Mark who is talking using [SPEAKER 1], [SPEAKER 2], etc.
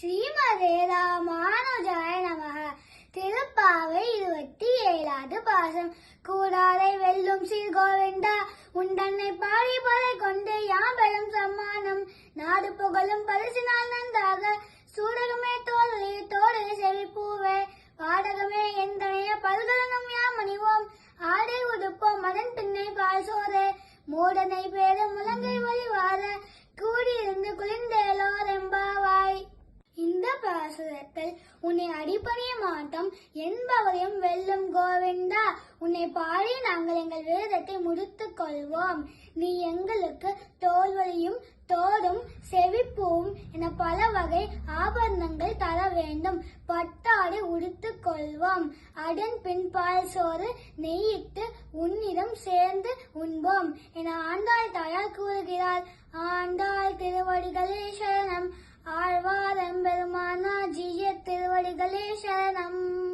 [SPEAKER 1] ஸ்ரீமதே ராமானுஜாய நமக திருப்பாவை இருபத்தி ஏழாவது பாசம். கூடாரை வெல்லும் சீர்கோவிந்தா உண்டன்னை பாடி பறை கொண்டு யாம்பெரும் சம்மானம். நாடு புகழும் பரிசினால் நன்றாக. சூடகமே தோழி தோழி செவிப்பூவே பாடகமே எந்தனைய பல்கலனும் யாம் அணிவோம். ஆடை உடுப்போம் அதன் பின்னை பால் சோறு. மூடனை பேரு முழங்கு பாசுரத்தில் உன்னை அடிப்படைய மாட்டோம். என்பவரையும் வெல்லும் கோவிந்தா. உன்னை பாடி நாங்கள் எங்கள் விரதத்தை முடித்துக் கொள்வோம். நீ எங்களுக்கு தோல்வழியும் தோடும் செவிப்பூவும் என பல வகை ஆபரணங்கள் தர வேண்டும். பட்டாடை உடுத்துக் கொள்வோம். அதன் பின் பால் சோறு நெய்யிட்டு உன்னிடம் சேர்ந்து உண்போம் என ஆண்டாள் தாயார் கூறுகிறாள். ஆண்டாள் திருவடிகளே சரணம். ஆழ்வாரம் பெருமா திருவடிகளே சரணம்.